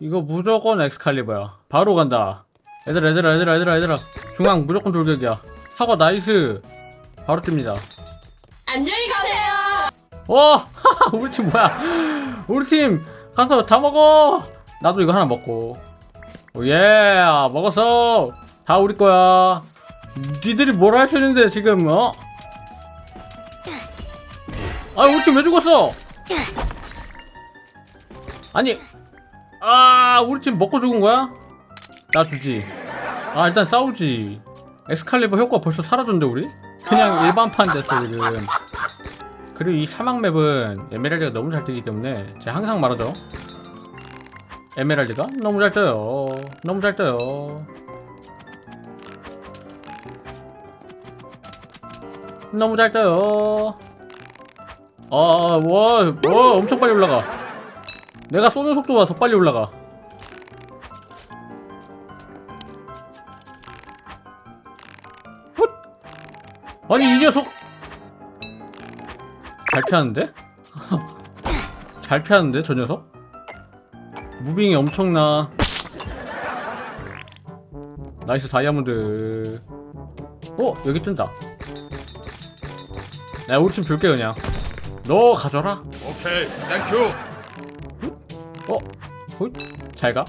이거 무조건 엑스칼리버야. 바로 간다. 얘들아, 얘들아, 얘들아, 얘들아, 얘들아. 중앙 무조건 돌격이야. 사과 나이스. 바로 뜹니다. 안녕히 가세요. 와, 우리 팀 뭐야? 우리 팀 가서 다 먹어. 나도 이거 하나 먹고. 오예, 먹었어. 다 우리 거야. 니들이 뭘 할 수 있는데 지금 어? 아, 우리 팀 왜 죽었어? 아니, 아, 우리 팀 먹고 죽은 거야? 나 주지. 아, 일단 싸우지. 엑스칼리버 효과 벌써 사라졌는데 우리? 그냥 일반판 됐어 지금. 그리고 이 사막 맵은 에메랄드가 너무 잘 뜨기 때문에 제가 항상 말하죠. 에메랄드가 너무 잘 떠요. 너무 잘 떠요. 너무 잘 떠요. 아, 와, 와, 엄청 빨리 올라가. 내가 쏘는 속도가 더 빨리 올라가. 훗! 아니, 이 녀석! 잘 피하는데? 잘 피하는데 저 녀석? 무빙이 엄청나 나이스 다이아몬드 어? 여기 뜬다 내가 우리 팀 줄게 그냥 너 가져라 오케이, 땡큐. 어? 헐? 잘가?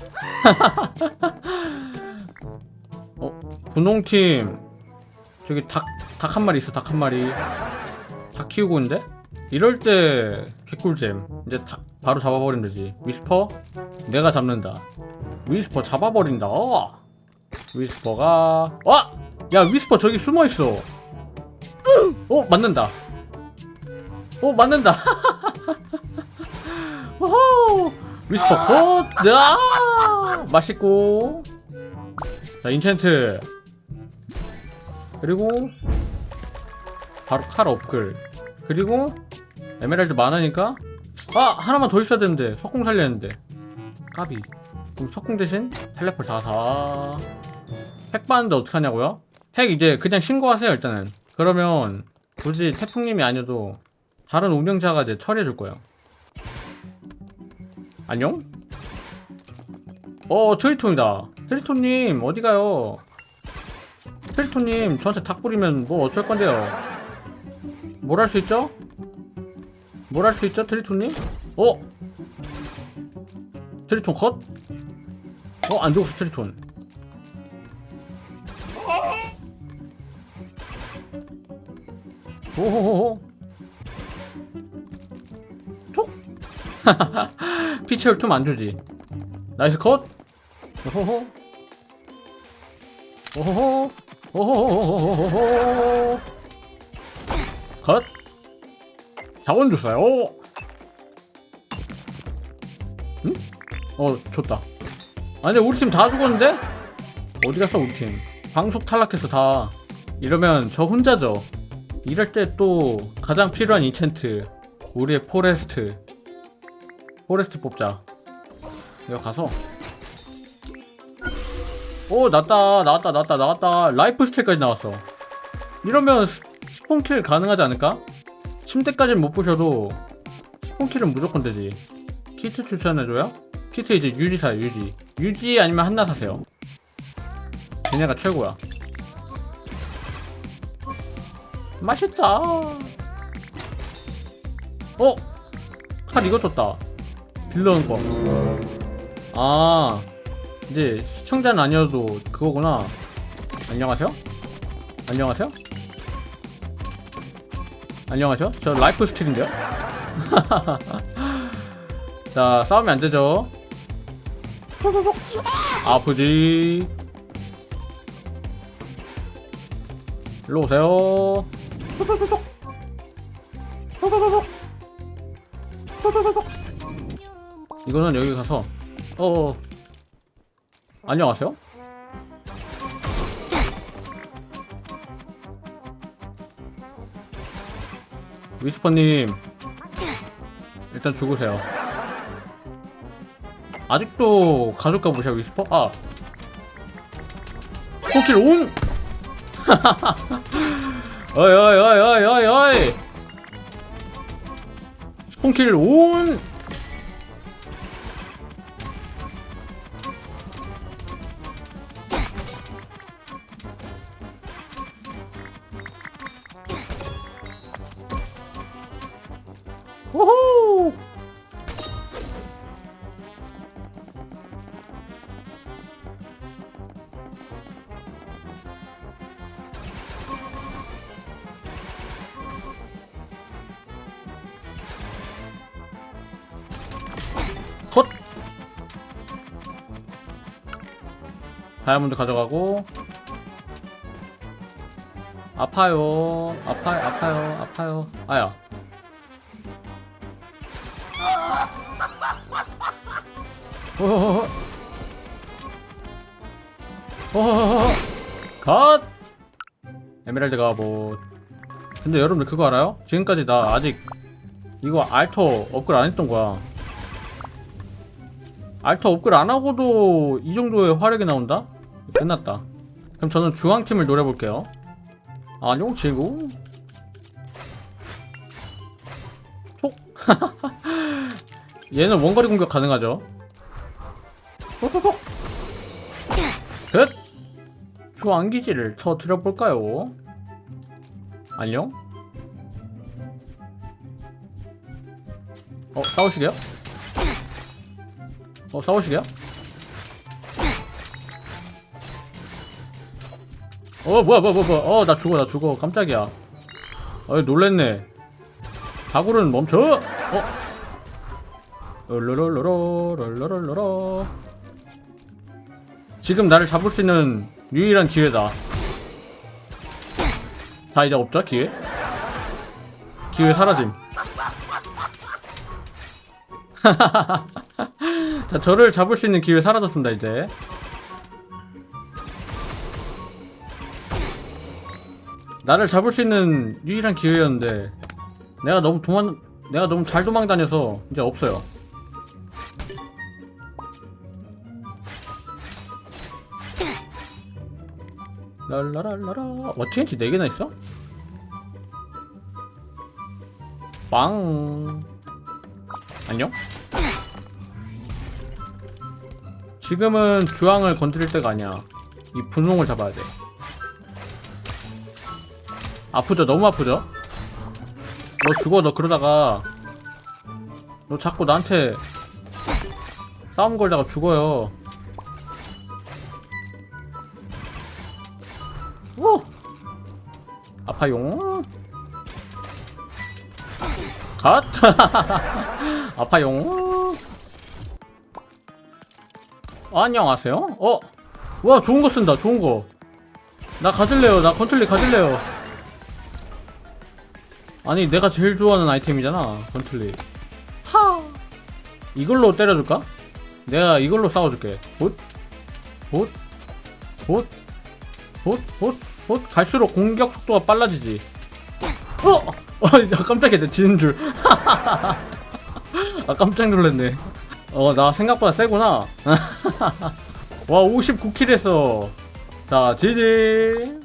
어? 분홍팀 저기 닭, 닭 한 마리 있어 닭 한 마리 닭 키우고 있는데? 이럴 때 개꿀잼 이제 닭 바로 잡아버리면 되지 위스퍼? 내가 잡는다 위스퍼 잡아버린다 어! 위스퍼가 와! 야 위스퍼 저기 숨어있어 어? 맞는다 어 맞는다 오호 위스퍼 컷! 아! 맛있고. 자 인챈트. 그리고 바로 칼 업글. 그리고 에메랄드 많으니까. 아 하나만 더 있어야 되는데. 석궁 살렸는데. 까비. 그럼 석궁 대신 텔레폴 다사 핵 받는데 어떡하냐고요? 핵 이제 그냥 신고하세요 일단은. 그러면 굳이 태풍님이 아니어도 다른 운영자가 이제 처리해줄 거예요 안녕? 어 트리톤이다 트리톤님 어디 가요? 트리톤님 저한테 닭 부리면 뭐 어쩔 건데요? 뭘 할 수 있죠? 뭘 할 수 있죠 트리톤님? 어? 트리톤 컷? 어? 안 죽었어 트리톤 오호호호 톡? 피치얼 tum안 주지. 나이스 컷. 오호호. 오호호. 오호호호호호호 컷. 자원 주세요. 응? 어 좋다. 아니 우리 팀 다 죽었는데? 어디 갔어 우리 팀? 방속 탈락했어 다. 이러면 저 혼자죠. 이럴 때 또 가장 필요한 인챈트. 우리의 포레스트 포레스트 뽑자. 내가 가서. 오 났다 나왔다 나왔다 나왔다. 라이프 스틸까지 나왔어. 이러면 스- 스폰킬 가능하지 않을까? 침대까지는 못 부셔도 스폰킬은 무조건 되지. 키트 추천해줘요? 키트 이제 유지 사요 유지. 유지 아니면 한나 사세요. 걔네가 최고야. 맛있다. 어? 칼 이거 줬다 빌런 거 아 이제 시청자는 아니어도 그거구나 안녕하세요? 안녕하세요? 안녕하세요? 저 라이프 스틸인데요? 자 싸우면 안 되죠 아프지 일로 오세요 이거는 여기 가서 어 안녕하세요 위스퍼님 일단 죽으세요 아직도 가족과 보셔 위스퍼? 아 코킬 온! 어이 어이 어이 어이 어이 어이 스폰킬 온! 호호! 컷 다이아몬드 가져가고. 아파요. 아파요 아파요 아파요. 아야 어허허허. 에메랄드 갑옷 근데 여러분들 그거 알아요? 지금까지 나 아직 이거 알터 업글 안 했던 거야 알터 업글 안 하고도 이 정도의 화력이 나온다? 끝났다 그럼 저는 중앙팀을 노려볼게요 안녕 친구 톡 얘는 원거리 공격 가능하죠 톡톡톡 끝 주황기지를 터뜨려볼까요? 안녕? 어 싸우시게요? 어 싸우시게요? 어 뭐야 뭐야 뭐야 뭐야. 어나 죽어 나 죽어. 깜짝이야. 어 놀랬네. 다구는 멈춰! 어? 롤로로로로 롤로로로로 지금 나를 잡을 수 있는 유일한 기회다. 다 이제 없죠 기회? 기회 사라짐. 자 저를 잡을 수 있는 기회 사라졌습니다 이제. 나를 잡을 수 있는 유일한 기회였는데 내가 너무 도망 내가 너무 잘 도망 다녀서 이제 없어요. 랄라랄라라 어 TNT 4개나 있어? 빵 안녕? 지금은 주황을 건드릴 때가 아니야 이 분홍을 잡아야 돼 아프죠? 너무 아프죠? 너 죽어 너 그러다가 너 자꾸 나한테 싸움 걸다가 죽어요 오! 아파용 갓! 아파용 안녕하세요. 어? 와 좋은 거 쓴다 좋은 거 나 가질래요. 나 컨틀리 가질래요. 아니 내가 제일 좋아하는 아이템이잖아 건틀리. 하! 이걸로 때려줄까? 내가 이걸로 싸워줄게. 봇 봇 봇 봇 봇 봇 갈수록 공격 속도가 빨라지지. 어! 어, 나 깜짝이야 내 지는 줄 아 깜짝 놀랐네. 어 나 생각보다 세구나. 와 59킬 했어. 자 지지